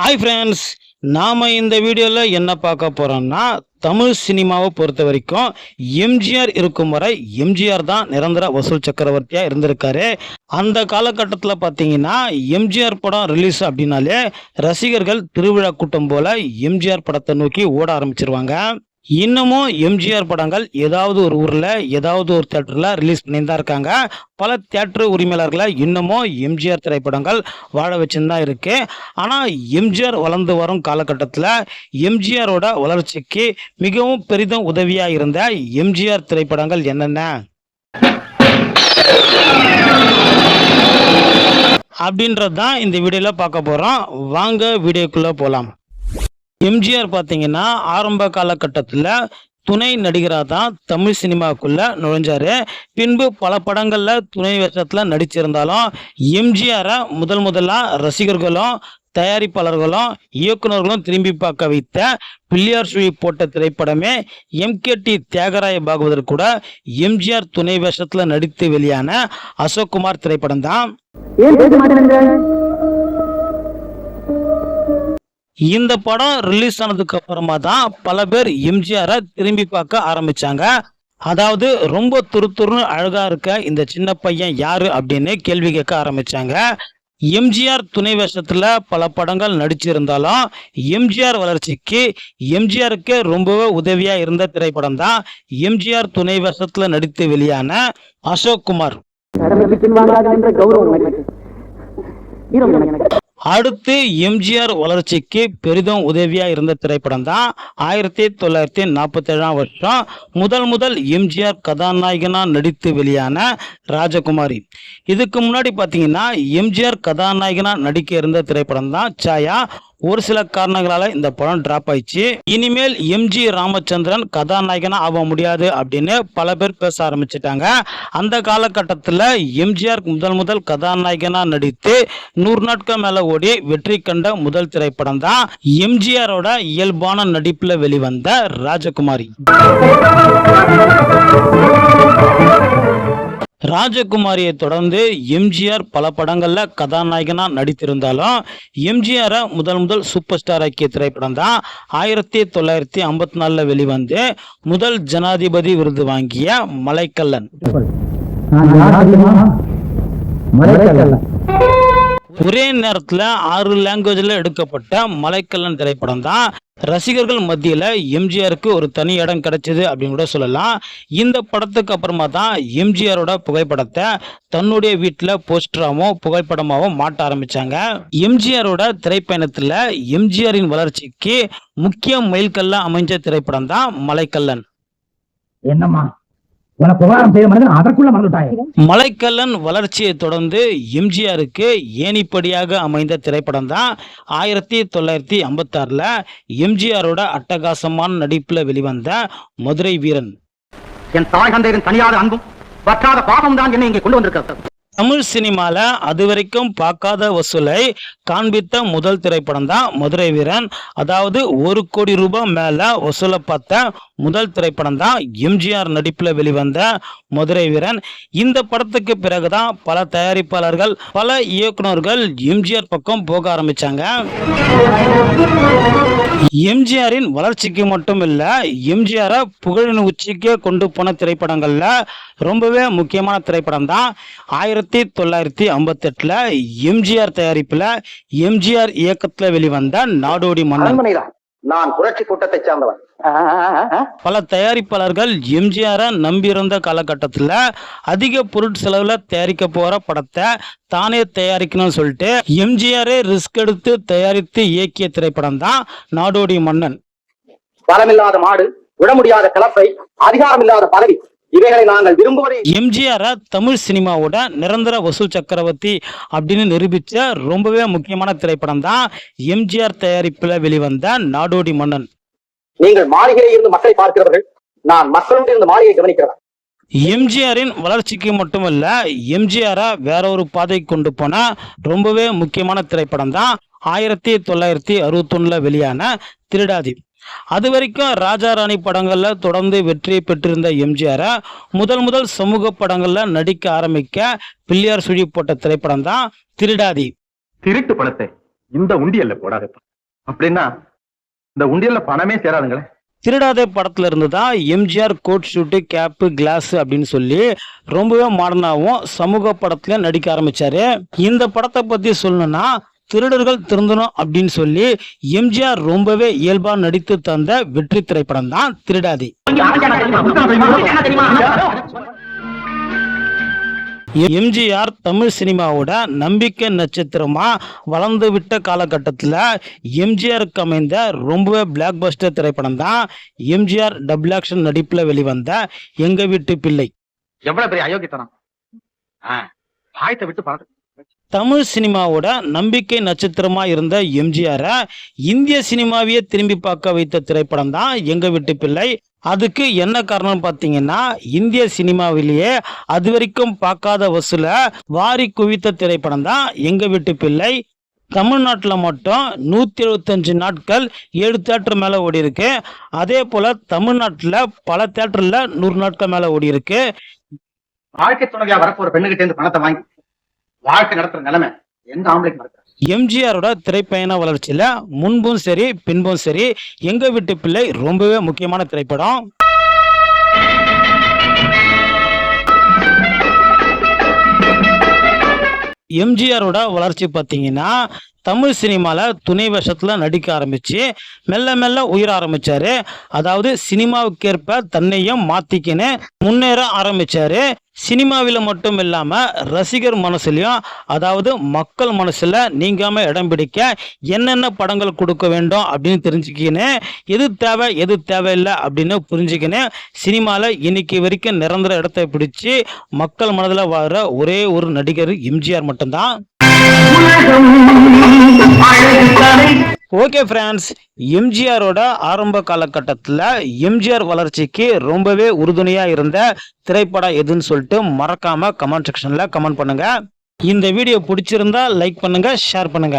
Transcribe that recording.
Hi friends நாம் இந்த வீடியோவில் என்ன பார்க்க போகிறோம்னா தமிழ் சினிமாவை பொறுத்த வரைக்கும் எம்ஜிஆர் இருக்கும் வரை எம்ஜிஆர் தான் நிரந்தர வசூல் சக்கரவர்த்தியாக இருந்திருக்காரு. அந்த காலகட்டத்தில் பார்த்தீங்கன்னா எம்ஜிஆர் படம் ரிலீஸ் அப்படின்னாலே ரசிகர்கள் திருவிழா கூட்டம் போல் எம்ஜிஆர் படத்தை நோக்கி ஓட ஆரம்பிச்சிருவாங்க. இன்னமும் எம்ஜிஆர் படங்கள் ஏதாவது ஒரு ஊரில் ஏதாவது ஒரு தேட்டரில் ரிலீஸ் பண்ணியிருந்தா இருக்காங்க. பல தேட்டர் உரிமையாளர்களை இன்னமும் எம்ஜிஆர் திரைப்படங்கள் வாழ வச்சுன்னு தான் இருக்கு. ஆனால் எம்ஜிஆர் வளர்ந்து வரும் காலகட்டத்தில் எம்ஜிஆரோட வளர்ச்சிக்கு மிகவும் பெரிதும் உதவியாக இருந்த எம்ஜிஆர் திரைப்படங்கள் என்னென்ன? அப்படின்றது தான் இந்த வீடியோவில் பார்க்க போகிறோம் வாங்க வீடியோக்குள்ளே போகலாம் எம்ஜிஆர் பார்த்தீங்கன்னா ஆரம்ப காலகட்டத்தில் துணை நடிகராக தான் தமிழ் சினிமாவுக்குள்ளே நுழைஞ்சாரு. பின்பு பல படங்களில் துணை வேஷத்தில் நடிச்சிருந்தாலும் எம்ஜிஆரை முதல் முதலாக ரசிகர்களும் தயாரிப்பாளர்களும் இயக்குனர்களும் திரும்பி பார்க்க வைத்த பிள்ளையார் சுழி போட்ட திரைப்படமே எம்கேடி தியாகராய பாகவதர் கூட எம்ஜிஆர் துணை வேஷத்தில் நடித்து வெளியான அசோக்குமார் திரைப்படம் தான் இந்த படம் ரிலீஸ் ஆனதுக்கு அப்புறமா தான் பல பேர் எம்ஜிஆரை திரும்பி பார்க்க ஆரம்பிச்சாங்க. அதாவது ரொம்ப துருத்துருன்னு அழகா இருக்க இந்த சின்ன பையன் யாரு அப்படின்னு கேள்வி கேட்க ஆரம்பிச்சாங்க. எம்ஜிஆர் துணை வேஷத்துல பல படங்கள் நடிச்சிருந்தாலும் எம்ஜிஆர் வளர்ச்சிக்கு எம்ஜிஆருக்கு ரொம்பவே உதவியா இருந்த திரைப்படம் தான் எம்ஜிஆர் துணை வேஷத்துல நடித்து வெளியான அசோக் குமார். அடுத்து எம்ஜிஆர் வளர்ச்சிக்கு பெரிதும் உதவியாக இருந்த திரைப்படம் தான் ஆயிரத்தி தொள்ளாயிரத்தி நாற்பத்தி ஏழாம் வருஷம் முதல் முதல் எம்ஜிஆர் கதாநாயகனாக நடித்து வெளியான ராஜகுமாரி. இதுக்கு முன்னாடி பார்த்தீங்கன்னா எம்ஜிஆர் கதாநாயகனாக நடிக்க இருந்த திரைப்படம் தான் சாயா. ஒரு சில காரணங்களால இந்த படம் டிராப் ஆயிடுச்சு. இனிமேல் எம்ஜி ராமச்சந்திரன் கதாநாயகனா ஆக முடியாது அப்படின்னு பல பேர் பேச ஆரம்பிச்சிட்டாங்க. அந்த காலகட்டத்தில் எம்ஜிஆர் முதல் முதல் கதாநாயகனா நடித்து நூறு நாட்கள் மேல ஓடி வெற்றி கண்ட முதல் திரைப்படம் தான் எம்ஜிஆரோட இயல்பான நடிப்புல வெளிவந்த ராஜகுமாரி. ராஜகுமாரியை தொடர்ந்து எம்ஜிஆர் பல படங்கள்ல கதாநாயகனா நடித்திருந்தாலும் எம்ஜிஆரை முதல் முதல் சூப்பர் ஸ்டார் ஆக்கிய திரைப்படம் தான் ஆயிரத்தி தொள்ளாயிரத்தி ஐம்பத்தி நாலுல வெளிவந்து முதல் ஜனாதிபதி விருது வாங்கிய மலைக்கல்லன். ஒரே நேரத்துல ஆறு லாங்குவேஜ்ல எடுக்கப்பட்ட மலைக்கல்லன் திரைப்படம் தான் ரசிகர்கள் மத்தியில் எம்ஜிஆருக்கு ஒரு தனி இடம் கிடைச்சது அப்படின்னு கூட சொல்லலாம். இந்த படத்துக்கு அப்புறமா தான் எம்ஜிஆரோட புகைப்படத்தை தன்னுடைய வீட்டில் போஸ்டராகவும் புகைப்படமாகவும் மாட்ட ஆரம்பித்தாங்க எம்ஜிஆரோட திரைப்பயணத்தில் எம்ஜிஆரின் வளர்ச்சிக்கு முக்கிய மைல்கல்ல அமைஞ்ச திரைப்படம் தான் மலைக்கல்லன். என்னம்மா? மலைக்கல்லன் வளர்ச்சியை தொடர்ந்து எம்ஜிஆருக்கு ஏணிப்படியாக அமைந்த திரைப்படம் தான் ஆயிரத்தி தொள்ளாயிரத்தி ஐம்பத்தாறில் எம்ஜிஆரோட அட்டகாசமான நடிப்பில் வெளிவந்த மதுரை வீரன். என் தாய் தந்தையரின் தனியாத அன்பும் வற்றாத பாவம் தான் என்னை இங்கே கொண்டு வந்திருக்கிறது. தமிழ் சினிமால அது வரைக்கும் பார்க்காத வசூலை காண்பித்த முதல் திரைப்படம் தான் மதுரை வீரன். அதாவது ஒரு கோடி ரூபாய் மேல வசூலை பார்த்த முதல் திரைப்படம் தான் எம்ஜிஆர் நடிப்பில் வெளிவந்த மதுரை வீரன். இந்த படத்துக்கு பிறகுதான் பல தயாரிப்பாளர்கள் பல இயக்குனர்கள் எம்ஜிஆர் பக்கம் போக ஆரம்பிச்சாங்க. எம்ஜிஆரின் வளர்ச்சிக்கு மட்டும் இல்ல எம்ஜிஆரை புகழின் உச்சிக்கே கொண்டு போன திரைப்படங்கள்ல ரொம்பவே முக்கியமான திரைப்படம் தான் ஆயிரத்தி தொள்ளாயிரத்தி ஐம்பத்தெட்டுல எம்ஜிஆர் தயாரிப்புல எம்ஜிஆர் இயக்கத்துல வெளிவந்த நாடோடி மன்னன். நான் புரட்சி கூட்டத்தை சார்ந்தவன். பல தயாரிப்பாளர்கள் எம்ஜிஆரை நம்பியிருந்த காலகட்டத்தில் அதிக பொருட்செலவுல தயாரிக்க போற படத்தை தானே தயாரிக்கணும்னு சொல்லிட்டு எம்ஜிஆரே ரிஸ்க் எடுத்து தயாரித்து இயக்கிய திரைப்படம் தான் நாடோடி மன்னன். பலமில்லாத மாடு விட முடியாத கலப்பை அதிகாரம் இல்லாத பதவி. இவைகளை நாங்கள் விரும்புவதை எம்ஜிஆரை தமிழ் சினிமாவோட நிரந்தர வசூல் சக்கரவர்த்தி அப்படின்னு நிரூபிச்ச ரொம்பவே முக்கியமான திரைப்படம் தான் எம்ஜிஆர் தயாரிப்பில் வெளிவந்த நாடோடி மன்னன். நீங்கள் மாளிகையில் இருந்து மக்களை பார்க்கிறவர்கள் நான் மக்களோடு இருந்து மாளிகை கவனிக்கிறவன். எம்ஜிஆரின் வளர்ச்சிக்கு மட்டுமல்ல எம்ஜிஆரை வேற ஒரு பாதை கொண்டு போன ரொம்பவே முக்கியமான திரைப்படம் தான் ஆயிரத்தி தொள்ளாயிரத்தி அறுபத்தொன்னுல வெளியான திருடாதி அது வரைக்கும் ராஜா ராணி படங்கள்ல தொடர்ந்து வெற்றி பெற்றிருந்த எம்ஜிஆரை முதல் முதல் சமூக படங்கள்ல நடிக்க ஆரம்பிக்க பிள்ளையார் சுழி போட்ட திரைப்படம் தான் திருடாதி. திருட்டு பணத்தை இந்த உண்டியல்ல போடாதப்பா. அப்படின்னா இந்த உண்டியல்ல பணமே சேராதுங்களே. திருடாதே படத்துல இருந்து தான் MGR coat suit cap glass அப்படின்னு சொல்லி ரொம்பவே மாடர்னாவும் சமூக படத்துல நடிக்க ஆரம்பிச்சாரு. இந்த படத்தை பத்தி சொல்லணும்னா திருடர்கள் திருந்தணும் அப்படின்னு சொல்லி எம்ஜிஆர் ரொம்பவே இயல்பா நடித்து தந்த வெற்றி திரைப்படம் தான் திருடாதி. எம்ஜிஆர் தமிழ் சினிமாவோட நம்பிக்கை நட்சத்திரமா வளர்ந்து விட்ட காலகட்டத்தில் எம்ஜிஆருக்கு அமைந்த ரொம்பவே பிளாக் பஸ்டர் திரைப்படம் தான் எம்ஜிஆர் டபுள் ஆக்ஷன் நடிப்பில் வெளிவந்த எங்க வீட்டு பிள்ளை. எவ்வளவு பெரிய அயோக்கியத்தனம்? பாயத்தை விட்டு பார்த்து தமிழ் சினிமாவோட நம்பிக்கை நட்சத்திரமா இருந்த எம்ஜிஆரை இந்திய சினிமாவையே திரும்பி பார்க்க வைத்த திரைப்படம் தான் எங்க வீட்டு பிள்ளை. அதுக்கு என்ன காரணம் பார்த்தீங்கன்னா இந்திய சினிமாவிலேயே அது வரைக்கும் பார்க்காத வசூல வாரி குவித்த திரைப்படம் தான் எங்க வீட்டு பிள்ளை. தமிழ்நாட்டில் மட்டும் நூற்றி எழுபத்தஞ்சு நாட்கள் ஏழு தேட்டர் மேலே ஓடி இருக்கு அதே போல் தமிழ்நாட்டில் பல தேட்டரில் நூறு நாட்கள் மேலே ஓடி இருக்கு வாழ்க்கை துணையாக வரப்போகிற பெண்ணுகிட்டேருந்து பணத்தை வாங்கி வாழ்க்கை நடத்துற நிலைமை எந்த ஆம்பளைக்கு நடக்குது. எம்ஜிஆரோட திரைப்பயண வளர்ச்சியில முன்பும் சரி பின்பும் சரி எங்க வீட்டு பிள்ளை ரொம்பவே முக்கியமான திரைப்படம். எம்ஜிஆரோட வளர்ச்சி பார்த்தீங்கன்னா தமிழ் சினிமாவில் துணை வேஷத்தில் நடிக்க ஆரம்பிச்சு மெல்ல மெல்ல உயிர ஆரம்பிச்சாரு. அதாவது சினிமாவுக்கேற்ப தன்னையும் மாற்றிக்கின்னு முன்னேற ஆரம்பிச்சாரு. சினிமாவில் மட்டும் இல்லாமல் ரசிகர் மனசுலையும் அதாவது மக்கள் மனசில் நீங்காமல் இடம் பிடிக்க என்னென்ன படங்கள் கொடுக்க வேண்டும் அப்படின்னு தெரிஞ்சுக்கின்னு எது தேவை எது தேவையில்லை அப்படின்னு புரிஞ்சுக்கின்னு சினிமாவில் இன்னைக்கு வரைக்கும் நிரந்தர இடத்தை பிடிச்சி மக்கள் மனதில் வாழ்கிற ஒரே ஒரு நடிகர் எம்ஜிஆர் மட்டும்தான். ஓகே ஃப்ரெண்ட்ஸ் எம்ஜிஆரோட ஆரம்ப காலகட்டத்தில் எம்ஜிஆர் வளர்ச்சிக்கு ரொம்பவே உறுதுணையாக இருந்த திரைப்படம் எதுன்னு சொல்லிட்டு மறக்காம கமெண்ட் செக்ஷனில் கமெண்ட் பண்ணுங்க. இந்த வீடியோ பிடிச்சிருந்தா லைக் பண்ணுங்க ஷேர் பண்ணுங்க.